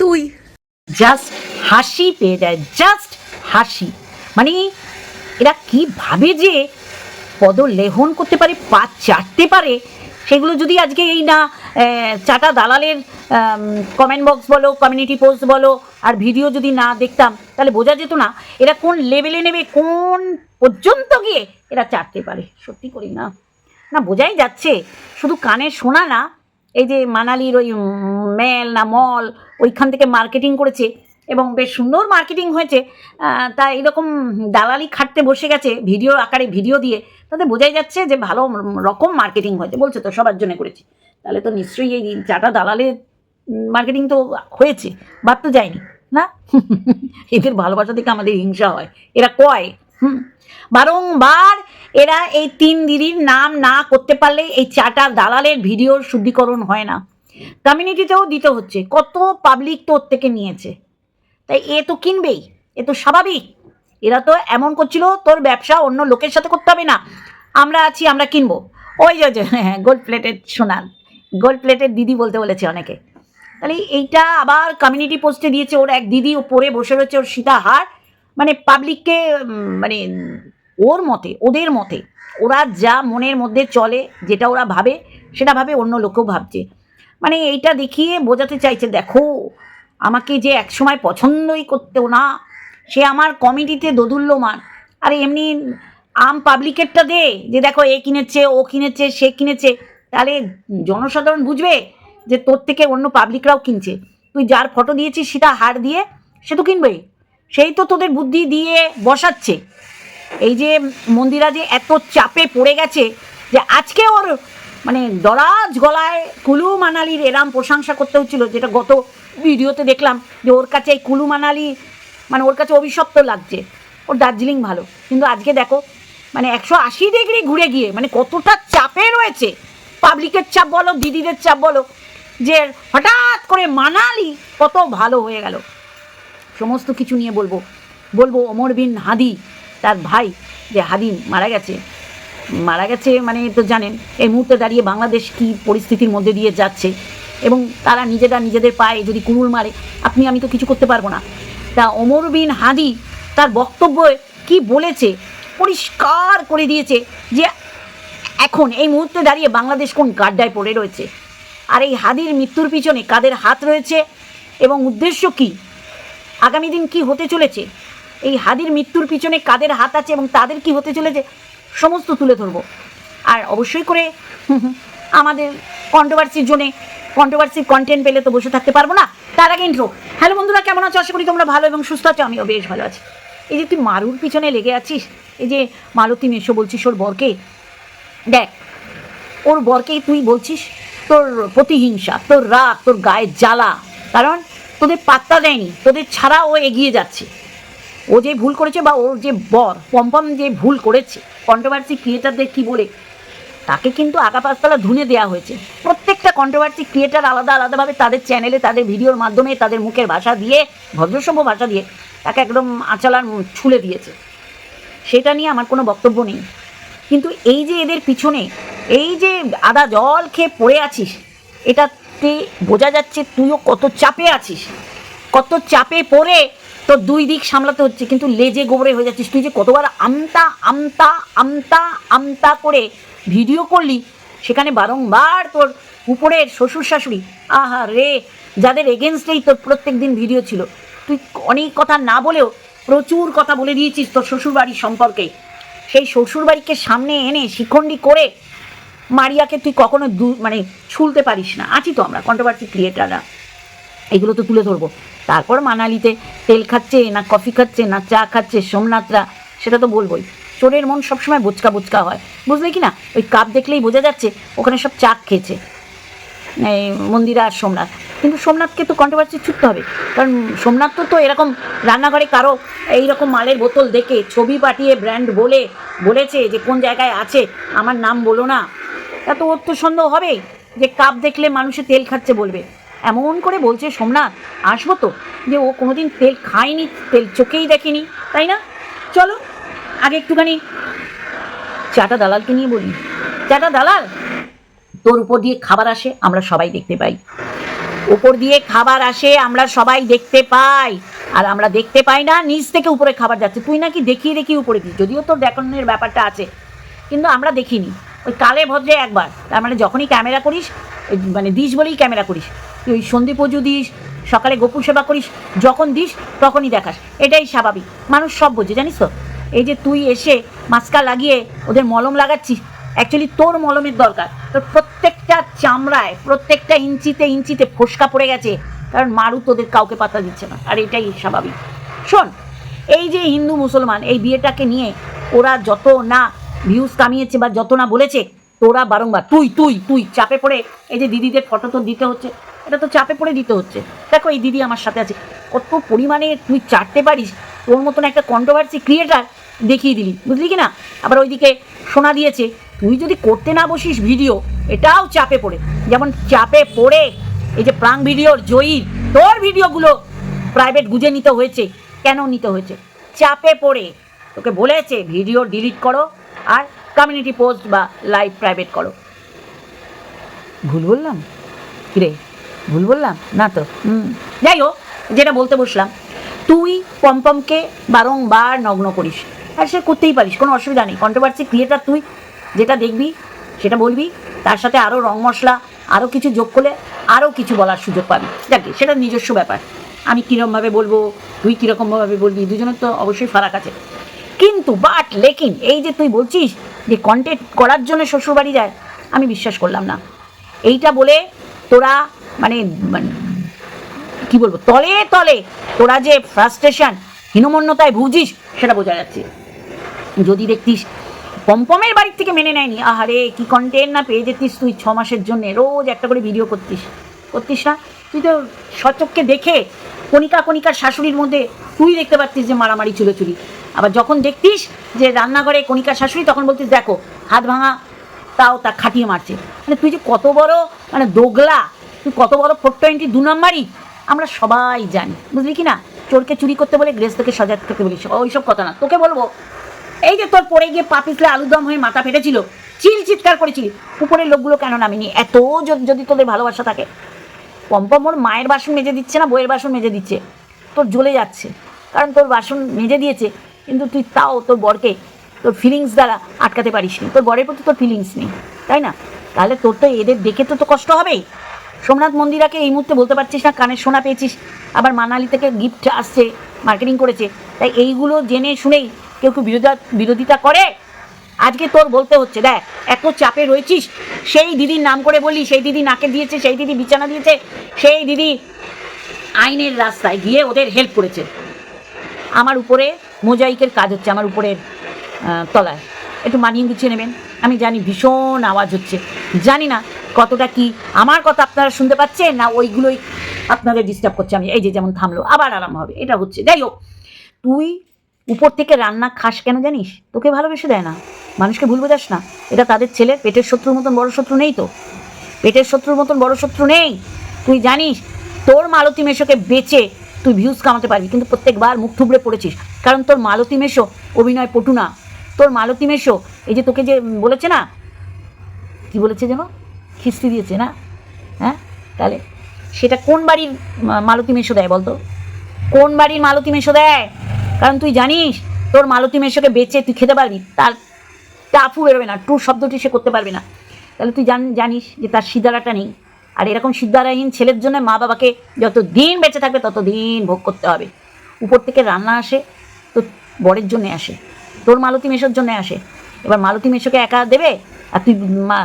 তুই জাস্ট হাসি পেয়ে যায় জাস্ট হাসি। মানে এরা কি ভাবে যে পদলেহন করতে পারে, পা চাটতে পারে, সেগুলো যদি আজকে এই না চাটা দালালের কমেন্ট বক্স বলো কমিউনিটি পোস্ট বলো, আর ভিডিও যদি না দেখতাম, তাহলে বোঝা যেত না, এরা কোন লেভেলে নেবে, কোন পর্যন্ত গিয়ে এরা চাটতে পারে। সত্যি করি না। না, বোঝাই যাচ্ছে। শুধু কানে শোনা না, এই যে মানালির ওই মেল না মল, ওইখান থেকে মার্কেটিং করেছে এবং বেশ সুন্দর মার্কেটিং হয়েছে। তা এরকম দালালি খাটতে বসে গেছে, ভিডিও আকারে ভিডিও দিয়ে, তাতে বোঝাই যাচ্ছে যে ভালো রকম মার্কেটিং হয়েছে। বলছে তো, সবার জন্য করেছে। তাহলে তো নিশ্চয়ই এই চাটা দালালের মার্কেটিং তো হয়েছে, বাদ তো যায়নি, না? এদের ভালোবাসা থেকে আমাদের হিংসা হয়। এরা কয়? হুম? বারংবার এরা এই তিন দিদির নাম না করতে পারলে এই চাটা দালালের ভিডিওর শুদ্ধিকরণ হয় না। কমিউনিটিতেও দিতে হচ্ছে। কত পাবলিক তো ওর থেকে নিয়েছে। তাই এ তো কিনবেই, এ তো স্বাভাবিক। এরা তো এমন করছিল, তোর ব্যবসা অন্য লোকের সাথে করতে হবে না। আমরা আছি, আমরা কিনবো। ওই যে হ্যাঁ গোল্ড প্লেটের সোনার গোল্ড প্লেটের দিদি বলতে বলেছে অনেকে। তাহলে এইটা আবার কমিউনিটি পোস্টে দিয়েছে, ওর এক দিদি ও পরে বসে রয়েছে, ওর সীতা সীতাহার মানে পাবলিককে মানে ওর মতে, ওদের মতে, ওরা যা মনের মধ্যে চলে, যেটা ওরা ভাবে, সেটা ভাবে অন্য লোকেও ভাবছে। মানে এইটা দেখিয়ে বোঝাতে চাইছে, দেখো, আমাকে যে একসময় পছন্দই করতেও না, সে আমার কমিটিতে দোদুল্যমান। আর এমনি আম পাবলিকেরটা দে, যে দেখো এ কিনেছে, ও কিনেছে, সে কিনেছে। তাহলে জনসাধারণ বুঝবে যে তোর থেকে অন্য পাবলিকরাও কিনছে। তুই যার ফটো দিয়েছিস, সেটা হার দিয়ে, সে তো কিনবেই। সেই তো তোদের বুদ্ধি দিয়ে বসাচ্ছে। এই যে মন্দিরা যে এত চাপে পড়ে গেছে যে আজকে ওর মানে দরাজ গলায় কুলু মানালির এরাম প্রশংসা করতে হচ্ছিল, যেটা গত ভিডিওতে দেখলাম যে ওর কাছে এই কুলু মানালি মানে ওর কাছে অভিশপ্ত লাগছে। ওর দার্জিলিং ভালো। কিন্তু আজকে দেখো মানে একশো আশি ডিগ্রি ঘুরে গিয়ে মানে কতটা চাপে রয়েছে। পাবলিকের চাপ বলো, দিদিদের চাপ বলো, যে হঠাৎ করে মানালি কত ভালো হয়ে গেল। সমস্ত কিছু নিয়ে বলব। বলব অমর বিন হাদি, তার ভাই, যে হাদি মারা গেছে। মারা গেছে মানে তো জানেন, এই মুহূর্তে দাঁড়িয়ে বাংলাদেশ কি পরিস্থিতির মধ্যে দিয়ে যাচ্ছে। এবং তারা নিজেরা নিজেদের পায়ে যদি কুড়ুল মারে, আপনি, আমি তো কিছু করতে পারব না। তা অমর বিন হাদি, তার বক্তব্য কি বলেছে, পরিষ্কার করে দিয়েছে যে এখন এই মুহূর্তে দাঁড়িয়ে বাংলাদেশ কোন গাড্ডায় পড়ে রয়েছে। আর এই হাদির মৃত্যুর পিছনে কাদের হাত রয়েছে এবং উদ্দেশ্য কি? আগামী দিন কি হতে চলেছে? এই হাদির মৃত্যুর পিছনে কাদের হাত আছে এবং তাদের কি হতে চলেছে? সমস্ত তুলে ধরবো। আর অবশ্যই করে আমাদের কন্ট্রোভার্সির জন্যে কন্ট্রোভার্সির কন্টেন্ট পেলে তো বসে থাকতে পারব না। তার আগে ইন্ট্রো হ্যালো বন্ধুরা, কেমন আছো? আশা করি তোমরা ভালো এবং সুস্থ আছো। আমিও বেশ ভালো আছি। এই যে তুই মারুর পিছনে লেগে আছিস, এই যে মালতী মেশো বলছিস ওর বরকে, দেখ, ওর বরকেই তুই বলছিস তোর প্রতিহিংসা, তোর রাগ, তোর গায়ের জ্বালা। কারণ তোদের পাত্তা দেয়নি, তোদের ছাড়া ও এগিয়ে যাচ্ছে। ও যে ভুল করেছে বা ওর যে বর, পম্পম যে ভুল করেছে কন্ট্রোভার্সি ক্রিয়েটারদের কি বলে, তাকে কিন্তু আগা পাঁচতলা ধুনে দেওয়া হয়েছে। প্রত্যেকটা কন্ট্রোভার্সি ক্রিয়েটার আলাদা আলাদাভাবে তাদের চ্যানেলে তাদের ভিডিওর মাধ্যমে, তাদের মুখের ভাষা দিয়ে, ভদ্রসভ্য ভাষা দিয়ে, তাকে একদম আঁচালার ছুলে দিয়েছে। সেটা নিয়ে আমার কোনো বক্তব্য নেই। কিন্তু এই যে এদের পিছনে, এই যে আদা জল খেয়ে পড়ে আছিস এটাতে বোঝা যাচ্ছে তুইও কত চাপে আছিস। কত চাপে পড়ে তোর দুই দিক সামলাতে হচ্ছে, কিন্তু লেজে গোবরে হয়ে যাচ্ছিস। তুই যে কতবার আমতা আমতা আমতা আমতা করে ভিডিও করলি, সেখানে বারংবার তোর উপরের শ্বশুর শাশুড়ি, আহা রে, যাদের এগেনস্টেই তোর প্রত্যেক দিন ভিডিও ছিল। তুই অনেক কথা না বলেও প্রচুর কথা বলে দিয়েছিস তোর শ্বশুরবাড়ির সম্পর্কে। সেই শ্বশুরবাড়িকে সামনে এনে শিখণ্ডি করে মারিয়াকে তুই কখনো মানে ছুলতে পারিস না। আছি তো আমরা কন্ট্রোভার্সি ক্রিয়েটাররা এগুলো তো তুলে ধরবো। তারপর মানালিতে তেল খাচ্ছে, না কফি খাচ্ছে, না চা খাচ্ছে, সোমনাথরা, সেটা তো বলবোই। চোরের মন সবসময় বোচকা বোচকা হয়। বুঝলে কি না? ওই কাপ দেখলেই বোঝা যাচ্ছে ওখানে সব চাক খেয়েছে। এই মন্দিরা আর সোমনাথ। কিন্তু সোমনাথকে তো কন্ট্রোভার্সি ছুটতে হবে। কারণ সোমনাথ তো তো এরকম রান্নাঘরে কারও এইরকম মালের বোতল দেখে, ছবি পাঠিয়ে ব্র্যান্ড বলে, বলেছে যে কোন জায়গায় আছে, আমার নাম বলো না। তা তো ওর তো সন্দেহ হবে যে কাপ দেখলে মানুষে তেল খাচ্ছে বলবে। এমন করে বলছে সোমনাথ, আসব তো। যে ও কোনোদিন তেল খায়নি, তেল চোখেই দেখেনি, তাই না? চলো, আগে একটুখানি চাটা দালালকে নিয়ে বলি। চাটা দালাল, তোর উপর দিয়ে খাবার আসে, আমরা সবাই দেখতে পাই। উপর দিয়ে খাবার আসে, আমরা সবাই দেখতে পাই। আর আমরা দেখতে পাই না, নিচ থেকে উপরে খাবার যাচ্ছে। তুই নাকি দেখিয়ে দেখিয়ে উপরে দিস, যদিও তোর দেখানোর ব্যাপারটা আছে, কিন্তু আমরা দেখিনি। ওই কালে ভদ্রে একবার। তার মানে যখনই ক্যামেরা করিস মানে দিস বলেই ক্যামেরা করিস। তুই ওই সন্ধি পুজো দিস, সকালে গোপুর সেবা করিস, যখন দিস তখনই দেখাস। এটাই স্বাভাবিক। মানুষ সব বোঝে, জানিস তো? এই যে তুই এসে মাস্কা লাগিয়ে ওদের মলম লাগাচ্ছিস অ্যাকচুয়ালি তোর মলমের দরকার। তোর প্রত্যেকটা চামড়ায়, প্রত্যেকটা ইঞ্চিতে ইঞ্চিতে ফোসকা পড়ে গেছে, কারণ মারু তোদের কাউকে পাতা দিচ্ছে না। আর এটাই স্বাভাবিক। শোন, এই যে হিন্দু মুসলমান, এই বিয়েটাকে নিয়ে ওরা যত না ভিউজ কামিয়েছে বা যত না বলেছে, তোরা বারংবার, তুই তুই তুই, চাপে পড়ে, এই যে দিদিদের ফটো তো দিতে হচ্ছে, এটা তো চাপে পড়ে দিতে হচ্ছে। দেখো, এই দিদি আমার সাথে আছে। কত পরিমাণে তুই চাটতে পারিস, তোর মতন একটা কন্ট্রোভার্সি ক্রিয়েটার দেখিয়ে দিলি, বুঝলি কি না? আবার ওইদিকে শোনা দিয়েছে, তুই যদি করতে না বসিস ভিডিও এটাও চাপে পড়ে। যেমন চাপে পড়ে, এই যে প্রাং ভিডিওর জয়ীর তোর ভিডিওগুলো প্রাইভেট গুজে নিতে হয়েছে। কেন নিতে হয়েছে? চাপে পড়ে। তোকে বলেছে ভিডিও ডিলিট করো। আর কমিউনিটি পোস্ট বা লাইভ প্রাইভেট করো। ভুল বললাম? কিরে? ভুল বললাম? না তো। হুম। যাই হোক, যেটা বলতে বসলাম, তুই পম্পমকে বারংবার নগ্ন করিস। আর সে করতেই পারিস, কোনো অসুবিধা নেই। কন্ট্রোভার্সি ক্রিয়েটার তুই, যেটা দেখবি, সেটা বলবি, তার সাথে আরও রং মশলা আরও কিছু যোগ করলে আরও কিছু বলার সুযোগ পাবি। যাকে সেটা নিজস্ব ব্যাপার। আমি কীরকমভাবে বলব, তুই কীরকমভাবে বলবি, দুজনের তো অবশ্যই ফারাক আছে। কিন্তু বাট লেকিন, এই যে তুই বলছিস যে কন্টেন্ট করার জন্য শ্বশুরবাড়ি যায়, আমি বিশ্বাস করলাম না। এইটা বলে তোরা মানে মানে কি বলব, তলে তলে তোরা যে ফ্রাস্ট্রেশন হীনমন্যতায় ভুগছিস সেটা বোঝা যাচ্ছে। যদি দেখতিস, পম্পমের বাড়ির থেকে মেনে নেয়নি, আহারে, কি কন্টেন্ট না পেয়ে যেতিস তুই ছ মাসের জন্য, রোজ একটা করে ভিডিও করতিস। করতিস না? তুই তো সচককে দেখে কণিকা কণিকার শাশুড়ির মধ্যে তুই দেখতে পাচ্ছিস যে মারামারি চুলোচুরি। আবার যখন দেখতিস যে রান্নাঘরে কণিকার শাশুড়ি, তখন বলতিস, দেখো, হাত ভাঙা, তাও তা খাটিয়ে মারছে। মানে তুই যে কত বড় মানে দোগলা, তুই কত বড় ফোর টোয়েন্টি দু নম্বরই, আমরা সবাই জানি, বুঝলি কি না? চোরকে চুরি করতে বলে গ্রেস থেকে সজাগ থেকে বলিস ওইসব কথা না। তোকে বলব, এই যে তোর পড়ে গিয়ে পা পিছলে আলুদম হয়ে মাথা ফেটেছিল, চিল চিৎকার করেছিলি, উপরের লোকগুলো কেন নামিনি? এত যদি তোদের ভালোবাসা থাকে। পম্পম ওর মায়ের বাসন মেজে দিচ্ছে না বইয়ের বাসন মেজে দিচ্ছে। তোর জ্বলে যাচ্ছে। কারণ তোর বাসন মেজে দিয়েছে, কিন্তু তুই তাও তোর বরকে তোর ফিলিংস দ্বারা আটকাতে পারিস নি। তোর বরের প্রতি তোর ফিলিংস নেই, তাই না? তাহলে তোর তো এদের দেখে তো তো কষ্ট হবেই। সোমনাথ মন্দিরাকে এই মুহূর্তে বলতে পারছিস না কানের সোনা পেয়েছিস, আবার মানালি থেকে গিফট আসছে মার্কেটিং করেছে। তাই এইগুলো জেনে শুনেই কেউ কেউ বিরোধিতা বিরোধিতা করে? আজকে তোর বলতে হচ্ছে, দেখ, এত চাপে রয়েছিস, সেই দিদির নাম করে বলি সেই দিদি নাকে দিয়েছে, সেই দিদি বিছানা দিয়েছে, সেই দিদি আইনের রাস্তায় গিয়ে ওদের হেল্প করেছে। আমার উপরে মোজাইকের কাজ হচ্ছে, আমার উপরের তলায়। একটু মানিয়ে গুছিয়ে নেবেন, আমি জানি ভীষণ আওয়াজ হচ্ছে। জানি না কতটা কি, আমার কথা আপনারা শুনতে পাচ্ছেন না ওইগুলোই আপনাদের ডিস্টার্ব করছে আমি, এই যে যেমন থামলো, আবার আরাম হবে, এটা হচ্ছে। যাই হোক, তুই উপর থেকে রান্না খাস কেন জানিস? তোকে ভালোবেসে দেয় না। মানুষকে ভুল বোঝাস না। এটা তাদের ছেলে পেটের শত্রুর মতন বড় শত্রু নেই তো। পেটের শত্রুর মতন বড় শত্রু নেই। তুই জানিস, তোর মালতী মেশোকে বেচে তুই ভিউজ কামাতে পারবি, কিন্তু প্রত্যেকবার মুখ থুবড়ে পড়েছিস। কারণ তোর মালতী মেশো অভিনয় পটু না। তোর মালতী মেশো, এই যে তোকে যে বলেছে না, কি বলেছে যেন? খিস্তি দিয়েছে না? হ্যাঁ? তাহলে সেটা কোন বাড়ির মালতী মেশো দেয় বলতো? কোন বাড়ির মালতী মেশো দেয়? কারণ তুই জানিস, তোর মালতী মেশোকে বেচে তুই খেতে পারবি। তার টাফু বেরোবে না, টু শব্দটি সে করতে পারবে না। তাহলে তুই জান জানিস যে তার সিদ্ধারাটা নেই। আর এরকম সিদ্ধারাহীন ছেলের জন্য মা বাবাকে যত দিন বেঁচে থাকবে তত দিন ভোগ করতে হবে। উপর থেকে রান্না আসে তো বরের জন্য আসে, তোর মালতী মেশোর জন্য আসে। এবার মালতী মেশোকে একা দেবে? আর তুই মা,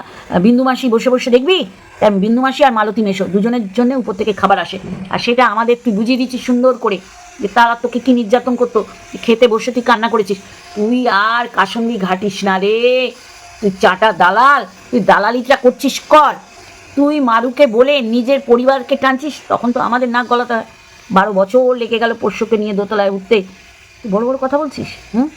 বিন্দু বসে বসে দেখবি? তাই বিন্দু মাসি আর মালতী মেশো দুজনের জন্য উপর থেকে খাবার আসে। আর সেটা আমাদের তুই বুঝিয়ে দিচ্ছিস সুন্দর করে, যে তারা তোকে কি নির্যাতন করতো খেতে বসে তুই কান্না করেছিস। তুই আর কাসন্দি ঘাটিস না রে। তুই চাটা দালাল, তুই দালালিটা করছিস কর। তুই মারুকে বলে নিজের পরিবারকে টানছিস, তখন তো আমাদের নাক গলাতে হয়। বারো বছর লেগে গেল পোষ্যকে নিয়ে দোতলায় উঠতে। তুই বড় বড় কথা বলছিস, হুম?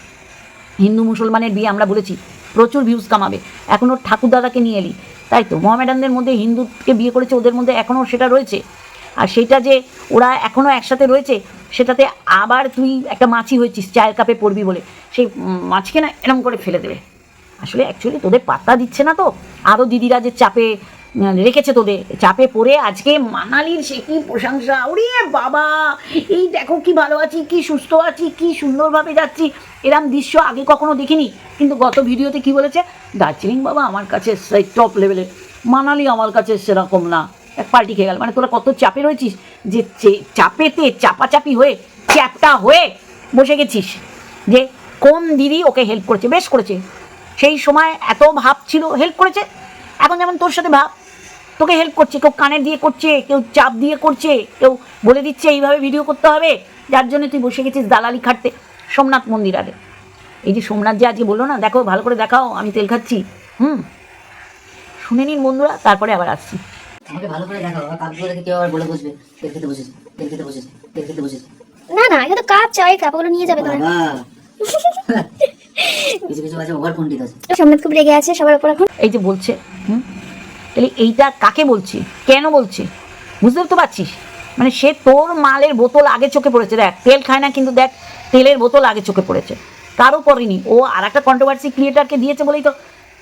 হিন্দু মুসলমানের বিয়ে আমরা বলেছি, প্রচুর ভিউজ কামাবে। এখন ওর ঠাকুর দাদাকে নিয়ে এলি। তাই তো, মোহামেডানদের মধ্যে হিন্দুকে বিয়ে করেছে, ওদের মধ্যে এখনও সেটা রয়েছে। আর সেটা যে ওরা এখনও একসাথে রয়েছে সেটাতে আবার তুই একটা মাছি হয়েছিস, চায়ের কাপে পড়বি বলে। সেই মাছকে না এরম করে ফেলে দেবে। আসলে অ্যাকচুয়ালি তোদের পাত্তা দিচ্ছে না তো। আরও দিদিরা যে চাপে রেখেছে তোদের। চাপে পড়ে আজকে মানালির সে কি প্রশংসা। ওরে বাবা! এই দেখো কি ভালো আছি, কি সুস্থ আছি, কি সুন্দরভাবে যাচ্ছি। এরম দৃশ্য আগে কখনো দেখিনি। কিন্তু গত ভিডিওতে কি বলেছে? দার্জিলিং বাবা আমার কাছে সেই টপ লেভেলের মানালি আমার কাছে সেরকম না। এক পাল্টি খেয়ে গেল। মানে তোরা কত চাপে রয়েছিস যে চাপেতে চাপাচাপি হয়ে, চ্যাপটা হয়ে বসে গেছিস? যে কোন দিদি ওকে হেল্প করেছে? বেশ করেছে। সেই সময় এত ভাব ছিল হেল্প করেছে? এখন যেমন তোর সাথে ভাব, তোকে হেল্প করছে, কেউ কানের দিয়ে করছে, কেউ চাপ দিয়ে করছে, কেউ বলে দিচ্ছে এইভাবে ভিডিও করতে হবে, যার জন্য তুই বসে গেছিস দালালি খাটতে সোমনাথ মন্দির আরে এই যে সোমনাথ যে আজকে বলল না, দেখো ভালো করে দেখাও, আমি তেল খাচ্ছি। হুম। শুনে নিন বন্ধুরা, তারপরে আবার আসছি। আমাকে ভালো করে দেখাও আমার কাপগুলো দেখে কেউ আবার বলে বসবে তেল খেতে বসেছে তেল খেতে বসেছে তেল খেতে বসেছে। না না এটা তো কাপ চাই কাপগুলো নিয়ে যাবে তোমার। কিছু কিছু আছে ওভার পন্ডিত আছে। সোমনাথ খুব রেগে আছে সবার উপর এখন। এই যে বলছে হুম? তাহলে এইটা কাকে বলছি? কেন বলছি? বুঝতে তো পারছিস? মানে সে তোর মালের বোতল আগে চোখে পড়েছে। দেখ তেল খায় না কিন্তু দেখ তেলের বোতল আগে চোখে পড়েছে। কারও পড়েনি ও আর একটা কন্ট্রোভার্সি ক্রিয়েটারকে দিয়েছে বলেই তো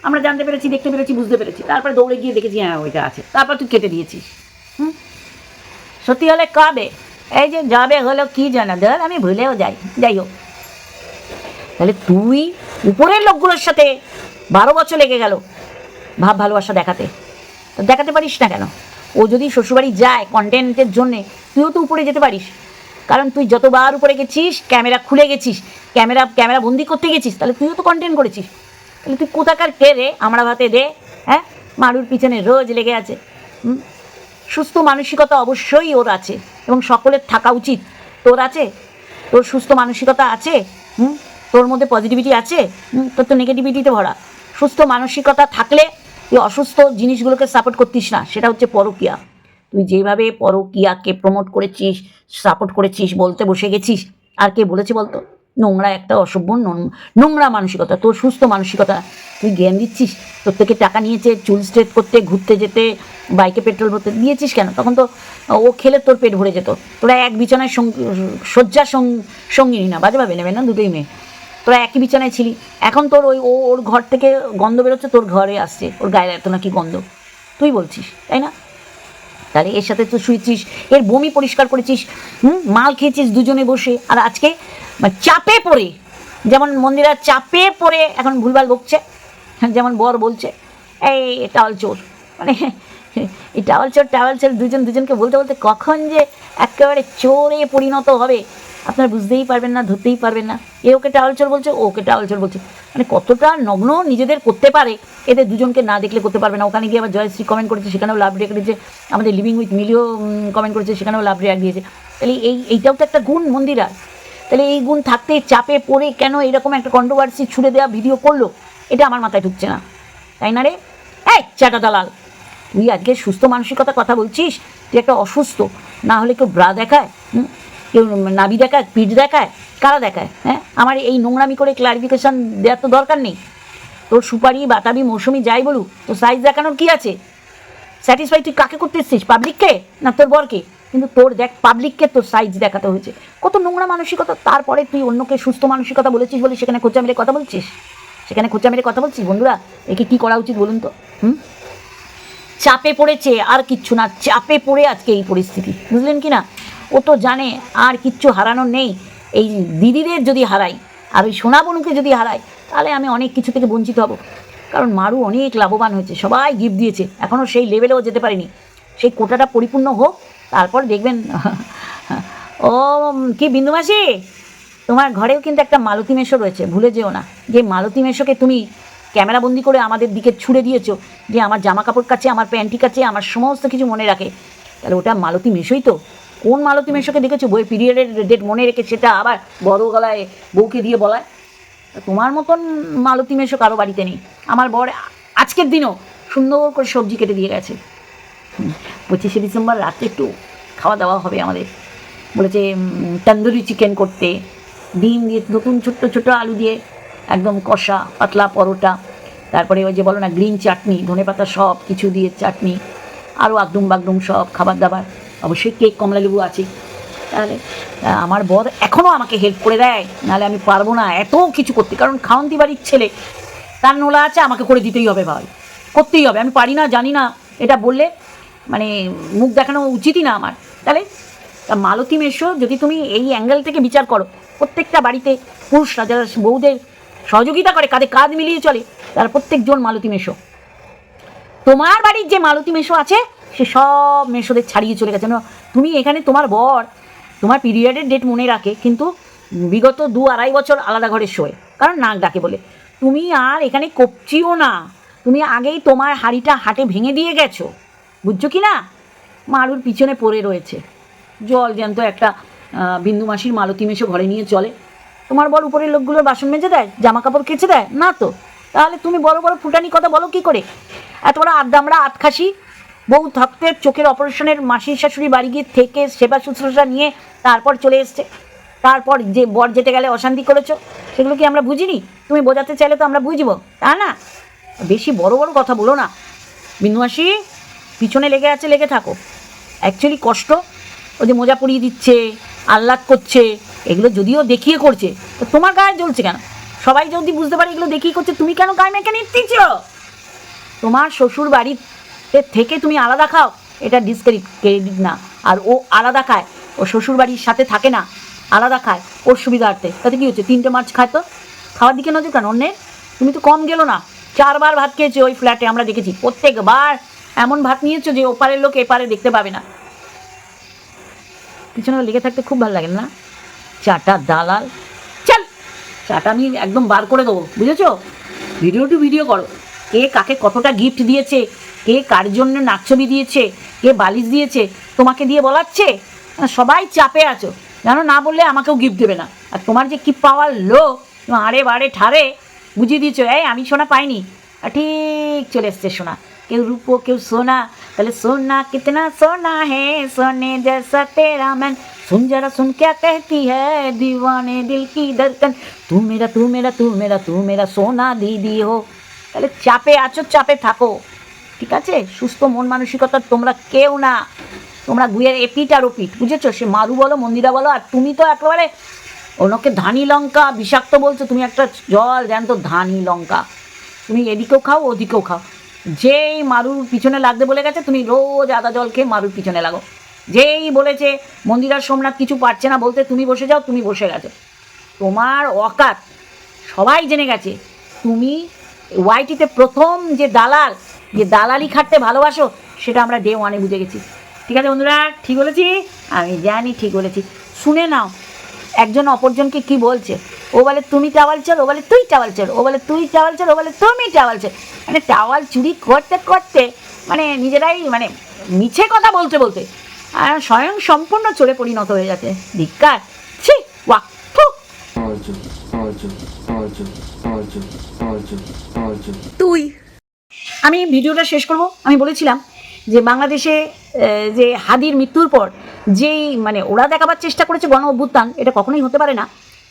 আমরা জানতে পেরেছি, দেখতে পেরেছি, বুঝতে পেরেছি। তারপরে দৌড়ে গিয়ে দেখেছি হ্যাঁ ওইটা আছে। তারপর তুই কেটে দিয়েছিস। হুম? সত্যি হলে কবে? এই যে যাবে হলো কি জানা? ধর, আমি ভুলেও যাই। যাই হোক। তাহলে তুই উপরের লোকগুলোর সাথে বারো বছর লেগে গেল ভাব ভালোবাসা দেখাতে। তো দেখাতে পারিস না কেন? ও যদি শ্বশুরবাড়ি যায় কন্টেন্টের জন্যে, তুইও তো উপরে যেতে পারিস। কারণ তুই যতবার উপরে গেছিস, ক্যামেরা খুলে গেছিস, ক্যামেরা ক্যামেরা বন্দি করতে গেছিস, তাহলে তুইও তো কন্টেন্ট করেছিস। তাহলে তুই কোথাকার কে রে? আমরা ভাতে দে হ্যাঁ? মারুর পিছনে রোজ লেগে আছে সুস্থ মানসিকতা অবশ্যই ওর আছে এবং সকলের থাকা উচিত। তোর আছে? তোর সুস্থ মানসিকতা আছে? হুম? তোর মধ্যে পজিটিভিটি আছে? তোর তো নেগেটিভিটিতে ভরা। সুস্থ মানসিকতা থাকলে তুই অসুস্থ জিনিসগুলোকে সাপোর্ট করতিস না, সেটা হচ্ছে পরকিয়া। তুই যেভাবে পরকিয়াকে প্রমোট করেছিস সাপোর্ট করেছিস, বলতে বসে গেছিস, আর কে বলেছে বলতো? নোংরা একটা অসভ্য নোংরা মানসিকতা, তোর সুস্থ মানসিকতা। তুই জ্ঞান দিচ্ছিস? তোর থেকে টাকা নিয়েছে, চুল স্ট্রেট করতে, ঘুরতে যেতে, বাইকে পেট্রোল ভরতে, দিয়েছিস কেন? তখন তো ও খেলে তোর পেট ভরে যেত। তোরা এক বিছানায় শয্যা সঙ্গিনী না, বাজে ভাবে নেবে না দুটোই মেয়ে? তোরা একই বিছানায় ছিলি। এখন তোর ওই ও ওর ঘর থেকে গন্ধ বেরোচ্ছে, তোর ঘরে আসছে। ওর গায়ে এত নাকি গন্ধ? তুই বলছিস, তাই না? তাহলে এর সাথে তো শুয়েছিস, এর বমি পরিষ্কার করেছিস, হুম? মাল খেয়েছিস দুজনে বসে, আর আজকে মানে চাপে পড়ে, যেমন মন্দিরা চাপে পড়ে এখন ভুলভাল বকছে যেমন বর বলছে এই টাওয়াল চোর। মানে এই টাওয়াল চোর টাওয়াল চোর দুজন দুজনকে বলতে বলতে কখন যে একেবারে চোরে পরিণত হবে। আপনারা বুঝতেই পারবেন না, ধরতেই পারবেন না। এ ওকে টাওয়াল চোর বলছে, ও ওকে টাওয়াল চোর বলছে। মানে কতটা নগ্ন নিজেদের করতে পারে, এদের দুজনকে না দেখলে করতে পারবে না। ওখানে গিয়ে আবার জয়শ্রী কমেন্ট করেছে, সেখানেও লাভ রেখে দিয়েছে। আমাদের লিভিং উইথ মিলিও কমেন্ট করেছে, সেখানেও লাভ রেখ দিয়েছে। তাহলে এই, এইটাও তো একটা গুণ মন্দিরা তাহলে এই গুণ থাকতে চাপে পড়ে কেন এরকম একটা কন্ট্রোভার্সি ছুড়ে দেওয়া ভিডিও করল? এটা আমার মাথায় ঢুকছে না। তাই না রে? এই চাটা দালাল, তুই আজকে সুস্থ মানসিকতার কথা বলছিস, তুই একটা অসুস্থ, না হলে কেউ ব্রা দেখায়? কেউ নাভি দেখায়, পিঠ দেখায়, কারা দেখায়? হ্যাঁ? আমার এই নোংরামি করে ক্লারিফিকেশান দেওয়ার তো দরকার নেই। তোর সুপারি, বাতাবি, মৌসুমি যাই বলুক, তোর সাইজ দেখানোর কি আছে? স্যাটিসফাই তুই কাকে করতে এসছিস পাবলিককে না তোর বরকে? কিন্তু তোর দেখ পাবলিককে তোর সাইজ দেখাতে হয়েছে। কত নোংরা মানসিকতা, তারপরে তুই অন্যকে সুস্থ মানসিকতা বলেছিস বলে সেখানে খোঁচা মেরে কথা বলছিস? সেখানে খোঁচা মেরে কথা বলছিস, বন্ধুরা? একে কি করা উচিত বলুন তো? হুম? চাপে পড়েছে, আর কিচ্ছু না, চাপে পড়ে আজকে এই পরিস্থিতি। বুঝলেন কি না? ও তো জানে, আর কিচ্ছু হারানোর নেই। এই দিদিদের যদি হারাই, আর ওই সোনা বনুকে যদি হারাই, তাহলে আমি অনেক কিছু থেকে বঞ্চিত হব। কারণ মারু অনেক লাভবান হয়েছে, সবাই গিফট দিয়েছে। এখনও সেই লেভেলেও যেতে পারিনি। সেই কোটাটা পরিপূর্ণ হোক, তারপর দেখবেন, ও, কি বিন্দু মাসি? তোমার ঘরেও কিন্তু একটা মালতী মেশো রয়েছে, ভুলে যেও না। যে মালতী মেশোকে তুমি ক্যামেরাবন্দি করে আমাদের দিকে ছুড়ে দিয়েছ, যে আমার জামা কাপড় কাছে, আমার প্যান্টি কাছে, আমার সমস্ত কিছু মনে রাখে, তাহলে ওটা মালতী মেশোই তো। কোন মালতী মেশোকে দেখেছ? বই পিরিয়ডের ডেট মনে রেখে সেটা আবার বড় গলায় বউকে দিয়ে বলায়? তোমার মতন মালতী মেশো কারও বাড়িতে নেই। আমার বর আজকের দিনও সুন্দর করে সবজি কেটে দিয়ে গেছে। পঁচিশে ডিসেম্বর রাতে একটু খাওয়া দাওয়া হবে আমাদের। বলেছে তন্দুরি চিকেন করতে। ডিম দিয়ে নতুন ছোট্ট ছোট্ট আলু দিয়ে একদম কষা, পাতলা পরোটা। তারপরে ওই যে বলো না গ্রিন চাটনি ধনেপাতা সব কিছু দিয়ে চাটনি আরও আগডুম বাগডুম সব, খাবার দাবার। অবশ্যই কেক, কমলা লেবু আছে। তাহলে আমার বর এখনও আমাকে হেল্প করে দেয়। নাহলে আমি পারব না এত কিছু করতে। কারণ খাওয়ান্তি বাড়ির ছেলে, তার নোলা আছে, আমাকে করে দিতেই হবে ভাই। করতেই হবে। আমি পারি না, জানি না। এটা বললে মানে মুখ দেখানো উচিতই না আমার। তাহলে, তা মালতী মেশো, যদি তুমি এই অ্যাঙ্গেল থেকে বিচার করো, প্রত্যেকটা বাড়িতে পুরুষরা যারা বউদের সহযোগিতা করে, কাঁধে কাঁধ মিলিয়ে চলে তারা প্রত্যেকজন মালতী মেশো। তোমার বাড়ির যে মালতী মেশো আছে সে সব মেশোদের ছাড়িয়ে চলে গেছে। তুমি এখানে তোমার বর, তোমার পিরিয়ডের ডেট মনে রাখে, কিন্তু বিগত দু আড়াই বছর আলাদা ঘরে শোয়। কারণ নাক ডাকে বলে। তুমি আর এখানে কপচিও না। তুমি আগেই তোমার হাড়িটা হাটে ভেঙে দিয়ে গেছো। বুঝছ কি না? মারুর পিছনে পড়ে রয়েছে। জল জ্যান্ত একটা বিন্দু মাসির মালতী মেশো ঘরে নিয়ে চলে। তোমার বর উপরের লোকগুলোর বাসন মেজে দেয় জামা কাপড় কেচে দেয়, না তো? তাহলে তুমি বড় বড় ফুটানি কথা বলো কি করে? এত বড় আড্ডামরা আতখাসি বউ থাকতে চোখের অপারেশনের মাসির শাশুড়ি বাড়ি গিয়ে থেকে সেবা শুশ্রূষা নিয়ে তারপর চলে এসছে। তারপর যে বর যেতে গেলে অশান্তি করেছ, সেগুলো কি আমরা বুঝিনি? তুমি বোঝাতে চাইলে তো আমরা বুঝব, তা না? বেশি বড় বড় কথা বলো না। বিন্দু মাসি, পিছনে লেগে আছে, লেগে থাকো। অ্যাকচুয়ালি কষ্ট, ও যে মোজা পরিয়ে দিচ্ছে, আহ্লাদ করছে, এগুলো যদিও দেখিয়ে করছে, তো তোমার গায়ে জ্বলছে কেন? সবাই যদি বুঝতে পারে এগুলো দেখিয়ে করছে, তুমি কেন গায়ে মেখে নিচ্ছিস তোমার শ্বশুর বাড়িতে থেকে তুমি আলাদা খাও, এটা ডিসক্রেডিট ক্রেডিট না। আর ও আলাদা খায়, ও শ্বশুর বাড়ির সাথে থাকে না, আলাদা খায় ওর সুবিধার্থে। তাতে কি হচ্ছে? তিনটে মাছ খায় তো? খাওয়ার দিকে নজর কেন? অন্যের? তুমি তো কম গেলো না। চারবার ভাত খেয়েছো ওই ফ্ল্যাটে আমরা দেখেছি। প্রত্যেকবার এমন ভাত নিয়েছো যে ওপারের লোক এপারে দেখতে পাবে না। পিছনে লেগে থাকতে খুব ভালো লাগে, না? চাটা দালাল। চল! চাটা আমি একদম বার করে দেবো, বুঝেছ? ভিডিও টু ভিডিও করো। কে কাকে কতটা গিফট দিয়েছে? কে কার জন্য নাকছবি দিয়েছে কে বালিশ দিয়েছে তোমাকে দিয়ে বলাচ্ছে আহ, সবাই চাপে আছো জানো না বললে আমাকেও গিফট দেবে না আর তোমার যে কি পাওয়ার লো আরে বারে ঠারে বুঝিয়ে দিয়েছো এই আমি সোনা পাইনি আর ঠিক চলে এসছে সোনা কেউ রূপো কেউ সোনা তাহলে সোনা कितना सोना है सोने जैसा तेरा मन सुन जरा सुन क्या कहती है दीवाने दिल की धड़कन तू मेरा तू मेरा तू मेरा तू मेरा सोना দিদি হো তাহলে চাপে আছো চাপে থাকো ঠিক আছে? সুস্থ মন মানসিকতা তোমরা কেউ না। তোমরা গুয়ের এপিট আর ওপিট বুঝেছ? সে মারু বলো, মন্দিরা বলো, আর তুমি তো একেবারে ওনাকে ধানি লঙ্কা বিষাক্ত বলছো, তুমি একটা জল জ্যান্ত ধানি লঙ্কা। তুমি এদিকেও খাও, ওদিকেও খাও। যেই মারুর পিছনে লাগতে বলে গেছে, তুমি রোজ আদা জল খেয়ে মারুর পিছনে লাগো। যেই বলেছে, মন্দিরার সোমনাথ কিছু পারছে না বলতে, তুমি বসে যাও, তুমি বসে গেছো। তোমার অকাত, সবাই জেনে গেছে, তুমি ওয়াইটিতে প্রথম যে দালাল যে দালালি খাটতে ভালোবাসো সেটা আমরা ডে ওয়ানে বুঝে গেছি। ঠিক আছে বন্ধুরা ঠিক বলেছি? আমি জানি ঠিক বলেছি। শুনে নাও একজন অপরজনকে কি বলছে? ও বলে তুমি টাওয়াল চল? ও বলে তুই টাওয়াল চল। ও বলে তুই টাওয়াল চল? ও বলে তুমি টাওয়াল চল। মানে টাওয়াল চুরি করতে করতে মানে নিজেরাই মানে মিছে কথা বলতে বলতে আর স্বয়ং সম্পূর্ণ চোরে পরিণত হয়ে যাচ্ছে ধিক্কার? ছি ওয়াক. তুই। আমি ভিডিওটা শেষ করব। আমি বলেছিলাম যে বাংলাদেশে যে হাদির মৃত্যুর পর যেই মানে ওরা দেখাবার চেষ্টা করেছে গণ অভ্যুত্থান, এটা কখনোই হতে পারে না।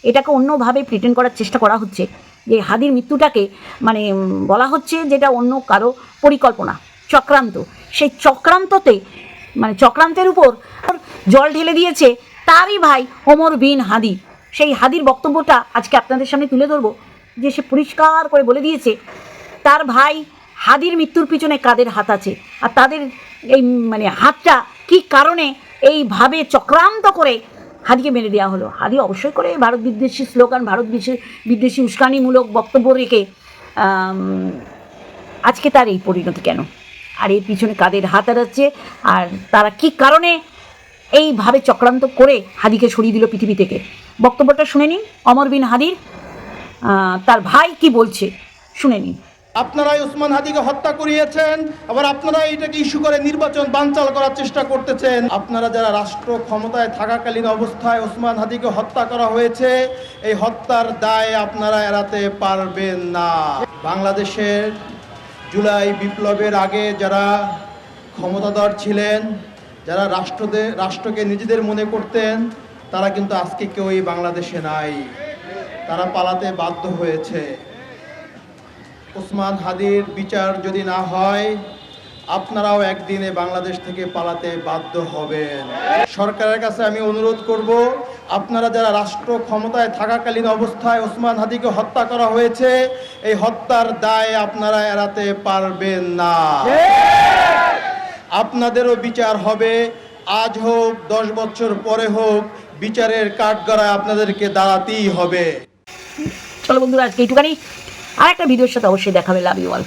এটাকে অন্যভাবে প্রিটেন্ড করার চেষ্টা করা হচ্ছে। যে হাদির মৃত্যুটাকে মানে বলা হচ্ছে যেটা অন্য কারও পরিকল্পনা, চক্রান্ত। সেই চক্রান্ততে মানে চক্রান্তের উপর জল ঢেলে দিয়েছে তারই ভাই ওমর বিন হাদি। সেই হাদির বক্তব্যটা আজকে আপনাদের সামনে তুলে ধরবো। যে সে পরিষ্কার করে বলে দিয়েছে, তার ভাই হাদির মৃত্যুর পিছনে কাদের হাত আছে? আর তাদের এই মানে হাতটা কি কারণে এইভাবে চক্রান্ত করে হাদিকে মেরে দেওয়া হলো? হাদি অবশ্যই করে ভারত বিদ্বেষী স্লোগান, ভারত বিদ্বেষী বিদ্বেষী উস্কানিমূলক বক্তব্য রেখে আজকে তার এই পরিণতি কেন? আর এর পিছনে কাদের হাত আছে? আর তারা কি কারণে এইভাবে চক্রান্ত করে হাদিকে সরিয়ে দিল পৃথিবী থেকে? বক্তব্যটা শুনে নিন। অমর বিন হাদির তার ভাই কি বলছে? শুনে নিন। আপনারাই ওসমান হাদিকে হত্যা করিয়েছেন, আবার আপনারা এটাকে ইস্যু করে নির্বাচন বানচাল করার চেষ্টা করতেছেন। আপনারা যারা রাষ্ট্র ক্ষমতায় থাকাকালীন অবস্থায় ওসমান হাদিকে হত্যা করা হয়েছে, এই হত্যার দায় আপনারা এড়াতে পারবেন না। বাংলাদেশের জুলাই বিপ্লবের আগে যারা ক্ষমতাধর ছিলেন, যারা রাষ্ট্রদের রাষ্ট্রকে নিজেদের মনে করতেন, তারা কিন্তু আজকে কেউই বাংলাদেশে নাই। তারা পালাতে বাধ্য হয়েছে। ওসমান হাদির বিচার যদি না হয়, আপনারাও একদিনে বাংলাদেশ থেকে পালাতে বাধ্য হবেন। সরকারের কাছে আমি অনুরোধ করব, আপনারা যারা রাষ্ট্র ক্ষমতায় থাকাকালীন অবস্থায় ওসমান হাদিকে হত্যা করা হয়েছে, এই হত্যার দায় আপনারা এড়াতে পারবেন না। আপনাদেরও বিচার হবে। আজ হোক, দশ বছর পরে হোক, বিচারের কাঠগড়ায় আপনাদেরকে দাঁড়াতেই হবে। চলো বন্ধুরা, আজকে এইটুখানি। আর একটা ভিডিওর সাথে অবশ্যই দেখাবে লাভ ইউ অল